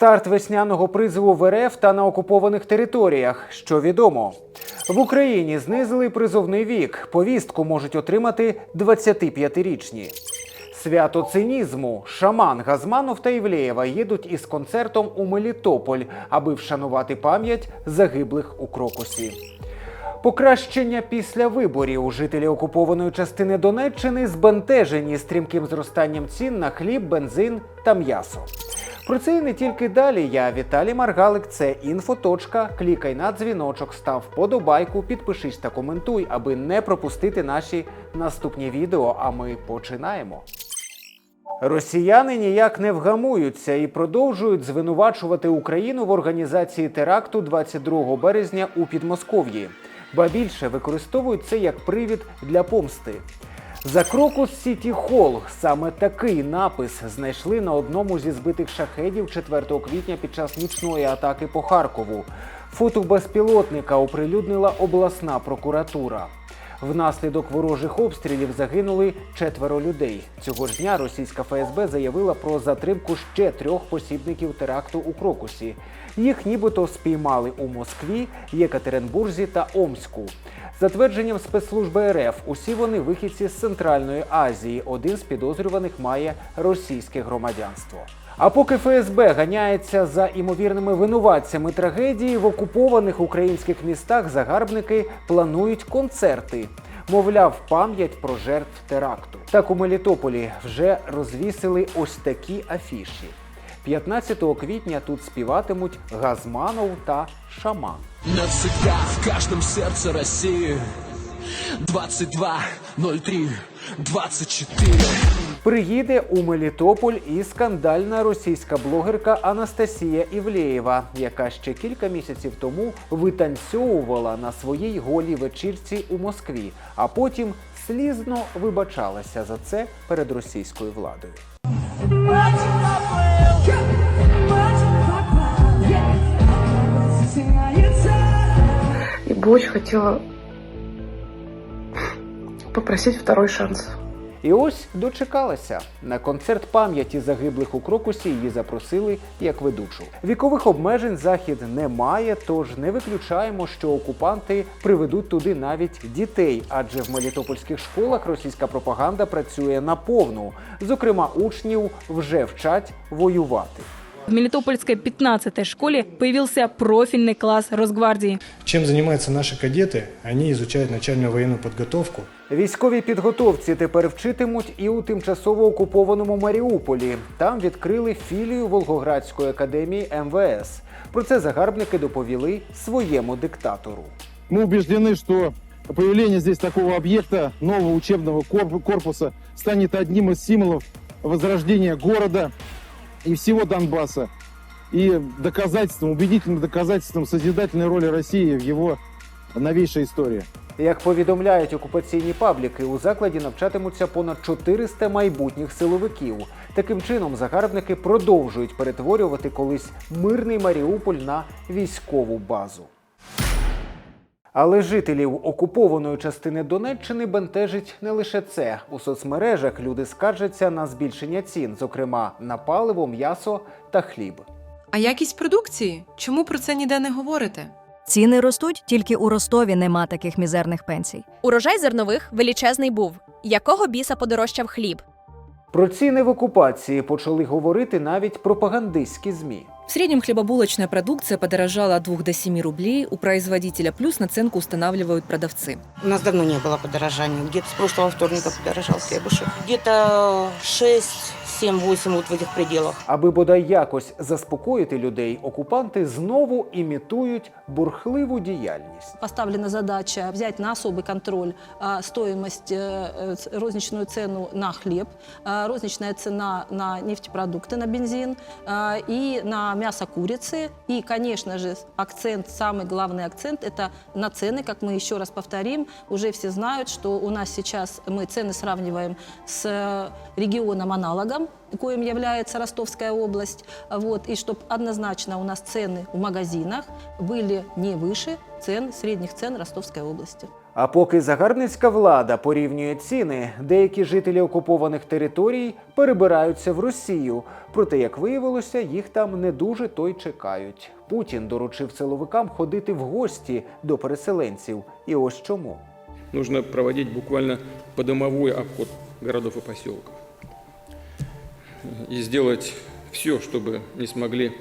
Старт весняного призову в РФ та на окупованих територіях. Що відомо? В Україні знизили призовний вік. Повістку можуть отримати 25-річні. Свято цинізму Шаман Газманов та Івлеєва їдуть із концертом у Мелітополь, аби вшанувати пам'ять загиблих у Крокусі. Покращення після виборів жителі окупованої частини Донеччини збентежені стрімким зростанням цін на хліб, бензин та м'ясо. Про це і не тільки далі. Я Віталій Маргалик. Це інфоточка. Клікай на дзвіночок, став вподобайку, підпишись та коментуй, аби не пропустити наші наступні відео. А ми починаємо. Росіяни ніяк не вгамуються і продовжують звинувачувати Україну в організації теракту 22 березня у Підмосков'ї. Ба більше використовують це як привід для помсти. За Крокус Сіті Холл саме такий напис знайшли на одному зі збитих шахедів 4 квітня під час нічної атаки по Харкову. Фото безпілотника оприлюднила обласна прокуратура. Внаслідок ворожих обстрілів загинули четверо людей. Цього ж дня російська ФСБ заявила про затримку ще трьох посібників теракту у Крокусі. Їх нібито спіймали у Москві, Єкатеринбурзі та Омську. За твердженням спецслужби РФ, усі вони вихідці з Центральної Азії. Один з підозрюваних має російське громадянство. А поки ФСБ ганяється за імовірними винуватцями трагедії, в окупованих українських містах загарбники планують концерти. Мовляв, пам'ять про жертв теракту. Так у Мелітополі вже розвісили ось такі афіші. 15 квітня тут співатимуть Газманов та Шаман. Навсегда в каждом сердце России 22 03 24 Приїде у Мелітополь і скандальна російська блогерка Анастасія Івлеєва, яка ще кілька місяців тому витанцьовувала на своїй голій вечірці у Москві, а потім слізно вибачалася за це перед російською владою. И бы очень хотела попросить второй шанс. І ось дочекалася на концерт пам'яті загиблих у Крокусі. Її запросили як ведучу. Вікових обмежень захід не має, тож не виключаємо, що окупанти приведуть туди навіть дітей, адже в мелітопольських школах російська пропаганда працює наповну. Зокрема, учнів вже вчать воювати. В Мелитопольской 15-й школе появился профильный класс Росгвардии. Чем занимаются наши кадеты? Они изучают начальную военную подготовку. Військовій підготовці тепер вчитимуть і у тимчасово окупованому Маріуполі. Там відкрили філію Волгоградської академії МВС. Про це загарбники доповіли своєму диктатору. Мы убеждены, что появление здесь такого объекта, нового учебного корпу- корпуса, станет одним из символов возрождения города и всего Донбасса. И доказательством, убедительным доказательством созидательной роли России в его новейшей истории. Як повідомляють окупаційні пабліки, у закладі навчатимуться понад 400 майбутніх силовиків. Таким чином, загарбники продовжують перетворювати колись мирний Маріуполь на військову базу. Але жителів окупованої частини Донеччини бентежить не лише це. У соцмережах люди скаржаться на збільшення цін, зокрема на паливо, м'ясо та хліб. А якість продукції? Чому про це ніде не говорите? Ціни ростуть, тільки у Ростові нема таких мізерних пенсій. Урожай зернових величезний був. Якого біса подорожчав хліб? Про ціни в окупації почали говорити навіть пропагандистські змі. В среднем хлебобулочная продукция подорожала от 2 до 7 рублей у производителя, плюс наценку устанавливают продавцы. У нас давно не было подорожания. Где-то с прошлого вторника подорожал хлебушек. Где-то 6, 7, 8 вот в этих пределах. Аби бодай якось заспокоїти людей, окупанти знову імітують бурхливу діяльність. Поставлена задача взять на особый контроль а, стоимость, э, э, ц- розничную цену на хлеб, а, розничная цена на нефтепродукты, на бензин а, и на мясо курицы. И, конечно же, акцент, самый главный акцент, это на цены, как мы еще раз повторим. Уже все знают, что у нас сейчас мы цены сравниваем с э, регионом-аналогом, коим является Ростовская область. Вот, и чтобы однозначно у нас цены в магазинах были не выше цен, средних цен Ростовской области. А поки загарбницька влада порівнює ціни, деякі жителі окупованих територій перебираються в Росію. Проте, як виявилося, їх там не дуже то й чекають. Путін доручив силовикам ходити в гості до переселенців. І ось чому. Нужно проводить буквально подомовой обход городов и поселков. И сделать все, чтобы не смогли,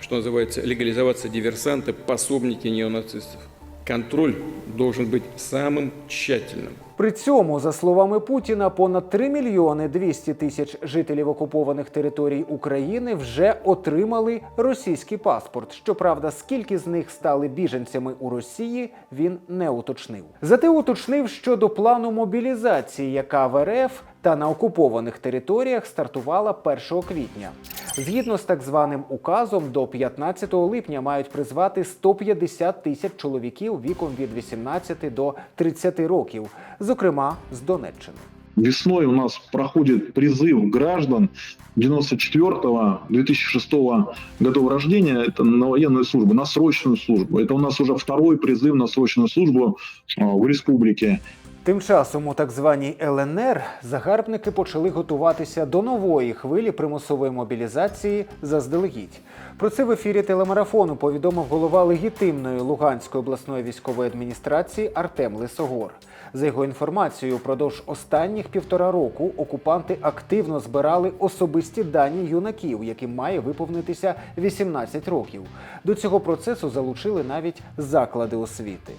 что называется, легализоваться диверсанты, пособники неонацистов. Контроль должен быть самым тщательным. При цьому, за словами Путіна, понад 3 мільйони 200 тисяч жителів окупованих територій України вже отримали російський паспорт. Щоправда, скільки з них стали біженцями у Росії, він не уточнив. Зате уточнив щодо плану мобілізації, яка в РФ та на окупованих територіях стартувала 1 квітня. Згідно з так званим указом, до 15 липня мають призвати 150 тисяч чоловіків віком від 18 до 30 років, зокрема з Донеччини. Весной у нас проходит призыв граждан 94-2006 годов рождения, это на военную службу, на срочную службу. Это у нас уже второй призыв на срочную службу а, в республике. Тим часом у так званій ЛНР загарбники почали готуватися до нової хвилі примусової мобілізації заздалегідь. Про це в ефірі телемарафону повідомив голова легітимної Луганської обласної військової адміністрації Артем Лисогор. За його інформацією, впродовж останніх півтора року окупанти активно збирали особисті дані юнаків, яким має виповнитися 18 років. До цього процесу залучили навіть заклади освіти.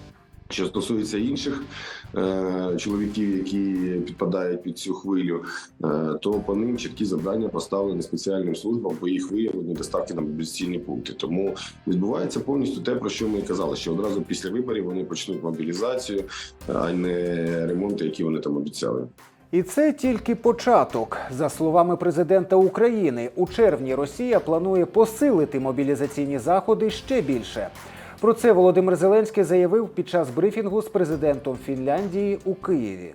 Що стосується інших е, чоловіків, які підпадають під цю хвилю, е, то по ним чіткі завдання поставлені спеціальним службам по їх виявленню доставки на мобілізаційні пункти. Тому відбувається повністю те, про що ми казали, що одразу після виборів вони почнуть мобілізацію, а не ремонти, які вони там обіцяли. І це тільки початок. За словами президента України, у червні Росія планує посилити мобілізаційні заходи ще більше. Про це Володимир Зеленський заявив під час брифінгу з президентом Фінляндії у Києві.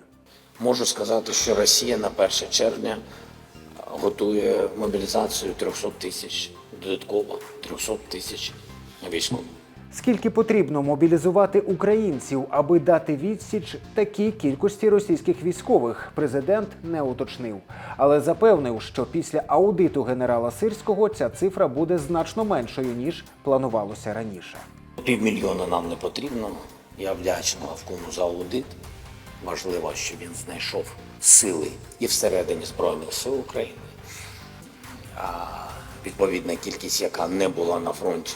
Можу сказати, що Росія на 1 червня готує мобілізацію 300 тисяч, додатково 300 тисяч військових. Скільки потрібно мобілізувати українців, аби дати відсіч такій кількості російських військових, президент не уточнив, але запевнив, що після аудиту генерала Сирського ця цифра буде значно меншою ніж планувалося раніше. Півмільйона нам не потрібно. Я вдячний Лавкому за аудит. Важливо, що він знайшов сили і всередині Збройних сил України. А відповідна кількість, яка не була на фронті,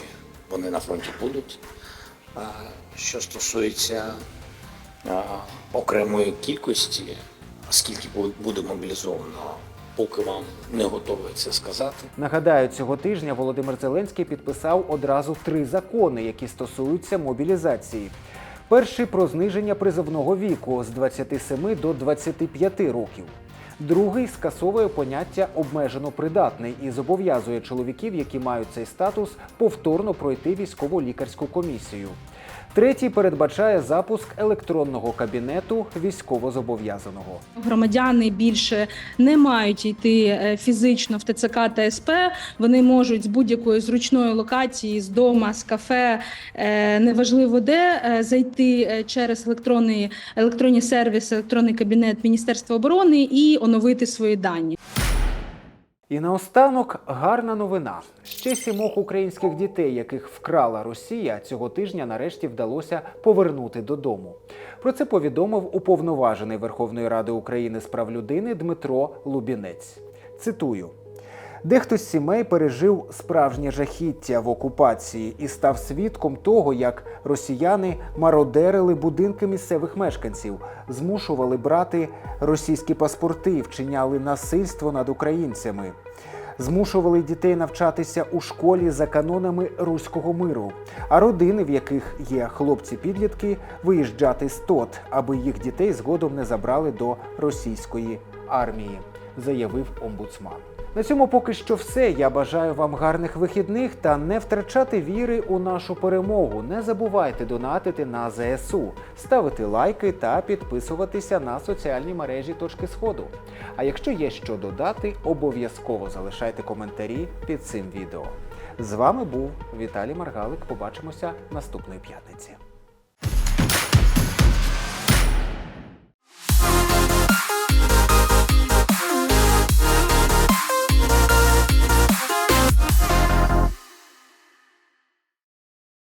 вони на фронті будуть. А що стосується окремої кількості, скільки буде мобілізовано, поки вам не готовий це сказати. Нагадаю, цього тижня Володимир Зеленський підписав одразу три закони, які стосуються мобілізації. Перший про зниження призовного віку з 27 до 25 років. Другий скасовує поняття обмежено придатний і зобов'язує чоловіків, які мають цей статус, повторно пройти військово-лікарську комісію. Третій передбачає запуск електронного кабінету військовозобов'язаного. Громадяни більше не мають йти е, фізично в ТЦК та СП. Вони можуть з будь-якої зручної локації, з дома, з кафе, е, неважливо де е, зайти через електронний електронні сервіси, електронний кабінет Міністерства оборони і оновити свої дані. І наостанок гарна новина. Ще сімох українських дітей, яких вкрала Росія, цього тижня нарешті вдалося повернути додому. Про це повідомив уповноважений Верховної Ради України з прав людини Дмитро Лубінець. Цитую. Дехто з сімей пережив справжнє жахіття в окупації і став свідком того, як росіяни мародерили будинки місцевих мешканців, змушували брати російські паспорти, вчиняли насильство над українцями, змушували дітей навчатися у школі за канонами руського миру, а родини, в яких є хлопці-підлітки, виїжджати з ТОТ, аби їх дітей згодом не забрали до російської армії, заявив омбудсман. На цьому поки що все. Я бажаю вам гарних вихідних та не втрачати віри у нашу перемогу. Не забувайте донатити на ЗСУ, ставити лайки та підписуватися на соціальні мережі точки сходу. А якщо є що додати, обов'язково залишайте коментарі під цим відео. З вами був Віталій Маргалик. Побачимося наступної п'ятниці.